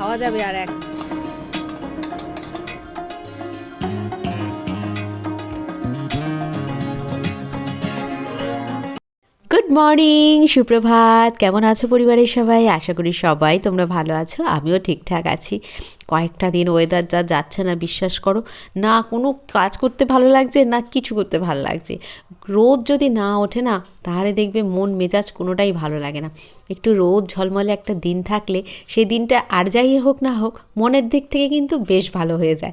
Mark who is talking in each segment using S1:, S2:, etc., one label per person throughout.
S1: খাওয়া যাবে আর এক মর্নিং, সুপ্রভাত। কেমন আছো পরিবারের সবাই? আশা করি সবাই তোমরা ভালো আছো, আমিও ঠিকঠাক আছি। কয়েকটা দিন ওয়েদার যা যাচ্ছে না, বিশ্বাস করো, না কোনো কাজ করতে ভালো লাগছে, না কিছু করতে ভালো লাগছে। রোদ যদি না ওঠে না, তাহলে দেখবে মন মেজাজ কোনোটাই ভালো লাগে না। একটু রোদ ঝলমলে একটা দিন থাকলে, সেই দিনটা আর যাই হোক না হোক, মনের দিক থেকে কিন্তু বেশ ভালো হয়ে যায়।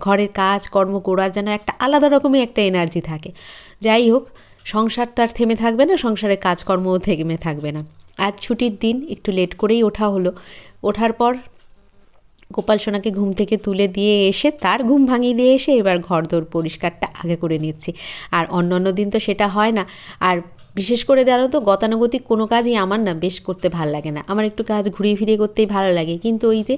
S1: ঘরের কাজ, কর্ম করার যেন একটা আলাদা রকমই একটা এনার্জি থাকে। যাই হোক সংসার তো আর থেমে থাকবে না সংসারের কাজকর্মও থেমে থাকবে না। আজ ছুটির দিন, একটু লেট করেই ওঠা হলো। ওঠার পর গোপাল সোনাকে ঘুম থেকে তুলে দিয়ে এসে তার ঘুম ভাঙিয়ে দিয়ে এসে এবার ঘরদোর পরিষ্কারটা আগে করে নিচ্ছি। আর অন্য অন্য দিন তো সেটা হয় না। আর বিশেষ করে দাঁড়ানো তো, গতানুগতিক কোনো কাজই আমার না বেশ করতে ভালো লাগে না। আমার একটু কাজ ঘুরিয়ে ফিরিয়ে করতেই ভালো লাগে। কিন্তু ওই যে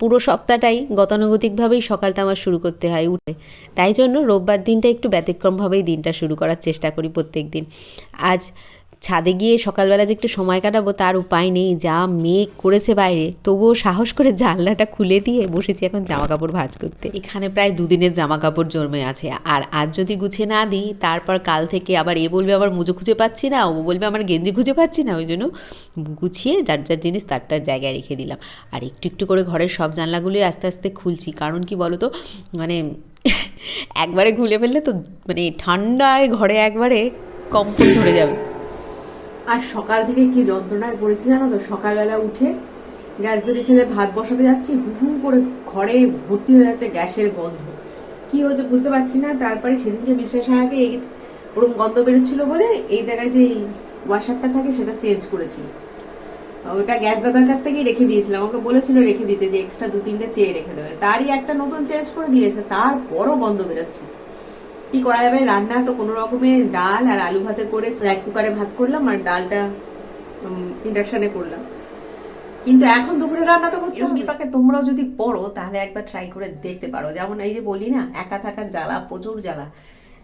S1: পুরো সপ্তাহটাই গতানুগতিকভাবেই সকালটা আমার শুরু করতে হয় উঠে। তাই জন্য রোববার দিনটা একটু ব্যতিক্রমভাবেই দিনটা শুরু করার চেষ্টা করি প্রত্যেক দিন। আজ ছাদে গিয়ে সকালবেলা যে একটু সময় কাটাবো তার উপায় নেই, যা মেঘ করেছে বাইরে, তবুও সাহস করে জানলাটা খুলে দিয়ে বসেছি এখন জামা কাপড় ভাঁজ করতে। এখানে প্রায় দুদিনের জামা কাপড় জন্মে আছে, আর আজ যদি গুছিয়ে না দিই, তারপর কাল থেকে আবার এ বলবে আবার মুজো খুঁজে পাচ্ছি না, ও বলবে আমার গেঞ্জি খুঁজে পাচ্ছি না, ওই জন্য গুছিয়ে যার যার জিনিস তার তার জায়গায় রেখে দিলাম। আর একটু একটু করে ঘরের সব জানলাগুলোই আস্তে আস্তে খুলছি, কারণ কি বলো তো মানে একবারে খুলে ফেললে তো মানে ঠান্ডায় ঘরে একবারে কম্পন ধরে যাবে।
S2: আর সকাল থেকে কি যন্ত্রণায় পড়েছি জানো তো? সকালবেলা উঠে গ্যাস ধরে ছেলে ভাত বসাতে যাচ্ছি হুম করে ঘরে ভর্তি হয়ে যাচ্ছে গ্যাসের গন্ধ। কি হচ্ছে বুঝতে পারছি না। তারপরে সেদিনকে বিশ্বাস আগে এই ওরকম গন্ধ বেরোচ্ছিল বলে এই জায়গায় যে ওয়াশারটা থাকে সেটা চেঞ্জ করেছিল। ওটা গ্যাস দাদার কাছ থেকেই রেখে দিয়েছিলাম। ওকে বলেছিল রেখে দিতে যে এক্সট্রা দু তিনটে চেয়ে রেখে দেবে। তারই একটা নতুন চেঞ্জ করে দিয়েছে। তারপরও গন্ধ বেরোচ্ছে। কি করা যাবে? রান্না তো কোনো রকমের ডাল আর আলু ভাতে করে রাইস কুকারে ভাত করলাম আর ডালটা ইন্ডাকশনে করলাম। কিন্তু এখন দুপুরে রান্না তো করতে হবে। বিপাকে তোমরাও যদি পড়ো তাহলে একবার ট্রাই করে দেখতে পারো। যেমন এই যে বলি না একা থাকার জ্বালা প্রচুর জ্বালা।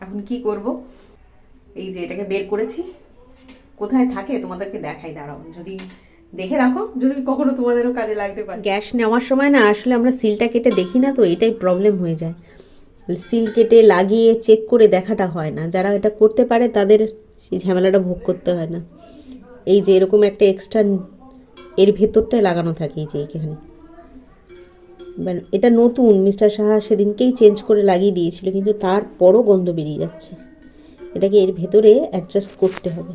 S2: এখন কি করব? এই যে এটাকে বের করেছি। কোথায় থাকে তোমাদেরকে দেখাই দাঁড়াও। যদি দেখে রাখো যদি কখনো তোমাদেরও কাজে লাগতে পারে।
S1: গ্যাস নেওয়ার সময় না আসলে আমরা সিলটা কেটে দেখি না তো এটাই প্রবলেম হয়ে যায়। সিল কেটে লাগিয়ে চেক করে দেখাটা হয় না। যারা এটা করতে পারে, তাদের সেই ঝামেলাটা ভোগ করতে হয় না। এই যে এরকম একটা এক্সট্রা এর ভেতরটা লাগানো থাকে এই যে এবার এটা নতুন, মিস্টার সাহা সেদিনকেই চেঞ্জ করে লাগিয়ে দিয়েছিল, কিন্তু তারপরও গন্ধ বেরিয়ে যাচ্ছে। এটাকে এর ভেতরে অ্যাডজাস্ট করতে হবে।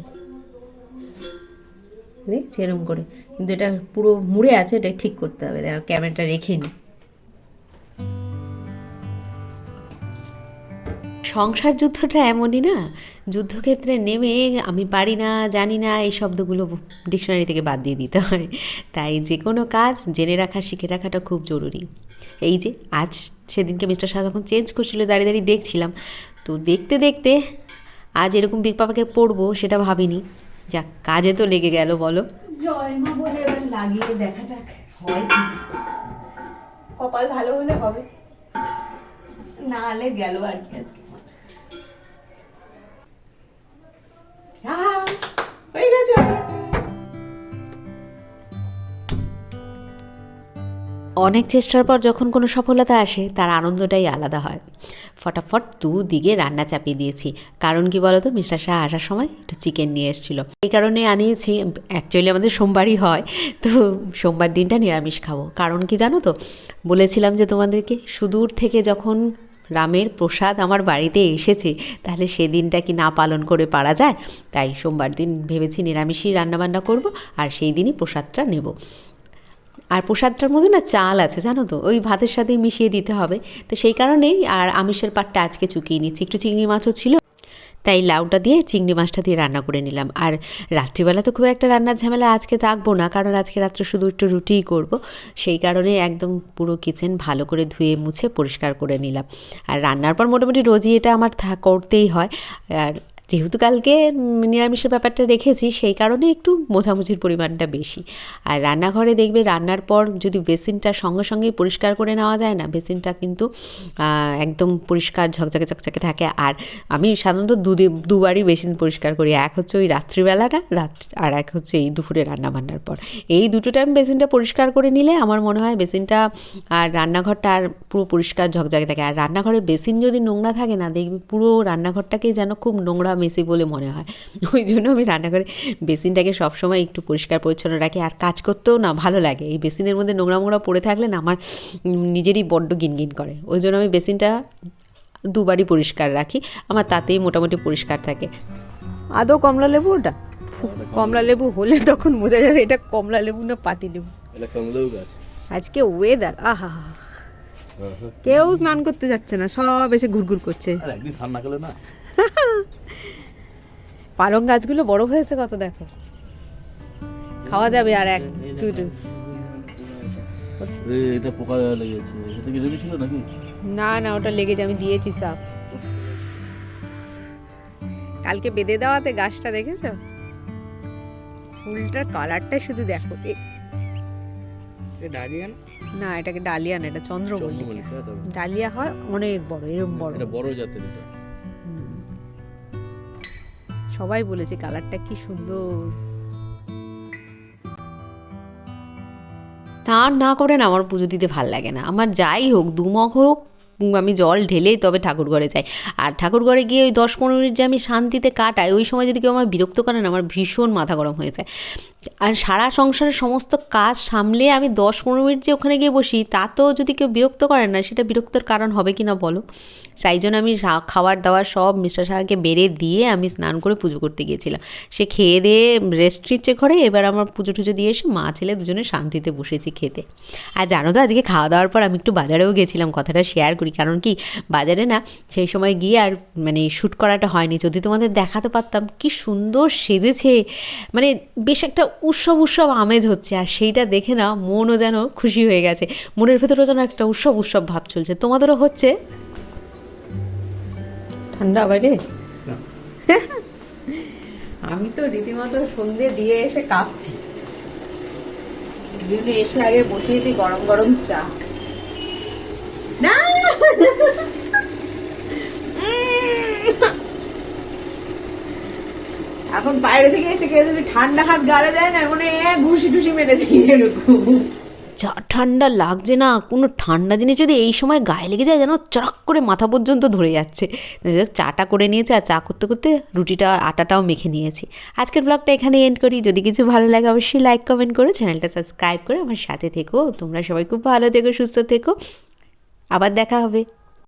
S1: দেখছি এরকম করে। কিন্তু এটা পুরো মুড়ে আছে এটা ঠিক করতে হবে। ক্যামেরাটা রেখে নিই সংসার যুদ্ধটা এমনই না? যুদ্ধক্ষেত্রে নেমে আমি পারি না, জানি না, এই শব্দগুলো ডিকশনারি থেকে বাদ দিয়ে দিতে হয়। তাই যে কোনো কাজ জেনে রাখা, শিখে রাখাটা খুব জরুরি। এই যে আজ সেদিনকে মিস্টার শাহ তখন চেঞ্জ করছিল, দাঁড়িয়ে দাঁড়িয়ে দেখছিলাম। তো দেখতে দেখতে আজ এরকম বিগ পাপাকে পড়ব সেটা ভাবিনি। যাক, কাজে তো লেগে গেল, বলো।
S2: জয় মা বলে এবার লাগিয়ে দেখা যাক কপাল ভালো হলে হবে। না হলে গেল আর কি আজকে আহ,
S1: অনেক চেষ্টার পর যখন কোনো সফলতা আসে, তার আনন্দটাই আলাদা হয়। ফটাফট দুদিকে রান্না চাপিয়ে দিয়েছি। কারণ কি বলতো, মিস্টার শাহ আসার সময় একটু চিকেন নিয়ে এসেছিল। এই কারণে আনিয়েছি অ্যাকচুয়ালি আমাদের সোমবারই হয়, তো সোমবার দিনটা নিরামিষ খাব। কারণ কি জানো তো, বলেছিলাম যে তোমাদেরকে, সুদূর থেকে যখন রামের প্রসাদ আমার বাড়িতে এসেছে। তাহলে সেদিনটা কি না পালন করে পারা যায়? তাই সোমবার দিন ভেবেছি নিরামিষই রান্নাবান্না করব আর সেই দিনই প্রসাদটা নেব। আর প্রসাদটার মধ্যে না চাল আছে, জানো তো? ওই ভাতের সাথে মিশিয়ে দিতে হবে। তো সেই কারণেই আর আমিষের পাটটা আজকে চুকিয়ে নিচ্ছি। একটু চিংড়ি মাছও ছিল তাই লাউটা দিয়ে চিংড়ি মাছটা দিয়ে রান্না করে নিলাম। আর রাত্রিবেলা তো খুব একটা রান্নার ঝামেলা আজকে রাখব না, কারণ আজকে রাত্রে শুধু একটু রুটিই করব। সেই কারণে একদম পুরো কিচেন ভালো করে ধুয়ে মুছে পরিষ্কার করে নিলাম। আর রান্নার পর মোটামুটি রোজই এটা আমার করতেই হয়। আর যেহেতু কালকে নিরামিষের ব্যাপারটা রেখেছি, সেই কারণে একটু মোছামুছির পরিমাণটা বেশি। আর রান্নাঘরে দেখবে রান্নার পর যদি বেসিনটা সঙ্গে সঙ্গেই পরিষ্কার করে নেওয়া যায় না, বেসিনটা কিন্তু একদম পরিষ্কার ঝকঝকে চকচকে থাকে। আর আমি সাধারণত দুদি দুবারই বেসিন পরিষ্কার করি। এক হচ্ছে ওই রাত্রিবেলাটা রাত্রি আর এক হচ্ছে এই দুপুরে রান্না বান্নার পর। এই দুটো টাইম বেসিনটা পরিষ্কার করে নিলে আমার মনে হয় বেসিনটা আর রান্নাঘরটা আর পুরো পরিষ্কার ঝকঝকে থাকে। আর রান্নাঘরের বেসিন যদি নোংরা থাকে না, দেখবি পুরো রান্নাঘরটাকে যেন খুব নোংরা মেসি বলে মনে হয়। ওই জন্য আমি রান্নাঘরে বেসিনটাকে সবসময় একটু পরিষ্কার পরিচ্ছন্ন রাখি আর কাজ করতেও না ভালো লাগে। এই বেসিনের মধ্যে নোংরা মোংরা পড়ে থাকলে না আমার নিজেরই বড্ড গিনগিন করে। ওই জন্য আমি বেসিনটা দুবারই পরিষ্কার রাখি। আমার তাতেই মোটামুটি পরিষ্কার থাকে। আদৌ কমলা লেবু ওটা? কমলা লেবু হলে তখন বোঝা যাবে এটা কমলা লেবু না পাতি লেবু।
S3: এটা কমলেও গাছ।
S1: আজকে ওয়েদার আহা। কেউ স্নান করতে যাচ্ছে না সব এসে ঘুরঘুর করছে।
S3: স্নান না।
S1: পালং গাছগুলো বড় হয়েছে কত দেখো? খাওয়া যাবে আর এক দুটো
S3: এ, এটা পোকা লেগেছে। সেটা কি রেডি নাকি?
S1: না না ওটা লেগেছে আমি দিয়েছি সাপ কালকে বেঁধে দেওয়াতে গাছটা দেখেছ? ফুলটার কালারটা শুধু দেখো। না এটাকে ডালিয়া না এটা চন্দ্রমল্লিকা।
S3: চন্দ্রমল্লিকা
S1: ডালিয়া হয় অনেক বড় এরকম বড়।
S3: এটা বড় জাতের এটা।
S1: সবাই বলেছে কালারটা কি সুন্দর। স্নান না করেন আমার পুজো দিতে ভালো লাগে না। আমার যাই হোক দুমগ হোক আমি জল ঢেলেই তবে ঠাকুর ঘরে যাই। আর ঠাকুর ঘরে গিয়ে ওই দশ পনেরো মিনিট যে আমি শান্তিতে কাটাই, ওই সময় যদি কেউ আমার বিরক্ত করে না, আমার ভীষণ মাথা গরম হয়ে যায়। আর সারা সংসারের সমস্ত কাজ সামলে আমি দশ পনেরো মিনিট যে ওখানে গিয়ে বসি, তাতেও যদি কেউ বিরক্ত করে না, সেটা বিরক্তর কারণ হবে কি না বলো? তাই জন্য আমি খাবার দাবার সব মিস্টার সাহাকে বেড়ে দিয়ে আমি স্নান করে পুজো করতে গিয়েছিলাম। সে খেয়ে দিয়ে রেস্ট নিচ্ছে ঘরে, এবার আমার পুজো টুজো দিয়ে এসে মা ছেলে দুজনে শান্তিতে বসেছি খেতে। আর জানো তো, আজকে খাওয়া দাওয়ার পর আমি একটু বাজারেও গেছিলাম, কথাটা শেয়ার করি। কারণ কি, বাজারে না সেই সময় গিয়ে আর মানে শ্যুট করাটা হয়নি। যদি তোমাদের দেখাতে পারতাম কি সুন্দর সেজেছে মানে বেশ একটা উৎসব উৎসব আমেজ হচ্ছে। আর সেইটা দেখে না মনও যেন খুশি হয়ে গেছে। মনের ভেতরেও যেন একটা উৎসব উৎসব ভাব চলছে। তোমাদেরও হচ্ছে? ঠান্ডা বাইরে আমি তো রীতিমতো সন্ধে দিয়ে এসে কাঁপছি। এসে আগে বসিয়েছি গরম গরম চা। না এখন বাইরে থেকে এসে কেউ যদি ঠান্ডা হাত গালে দেয় না মানে এ ঘুষি টুসি মেরে দিয়ে যা ঠান্ডা লাগছে না, কোনো ঠান্ডা জিনিস যদি এই সময় গায়ে লেগে যায় যেন চড়াক করে মাথা পর্যন্ত ধরে যাচ্ছে। চাটা করে নিয়েছি আর চা করতে করতে রুটিটা, আটাটাও মেখে নিয়েছি। আজকের ব্লগটা এখানে এন্ড করি। যদি কিছু ভালো লাগে, অবশ্যই লাইক কমেন্ট করে চ্যানেলটা সাবস্ক্রাইব করে আমার সাথে থেকো। তোমরা সবাই খুব ভালো থেকো, সুস্থ থেকো। আবার দেখা হবে।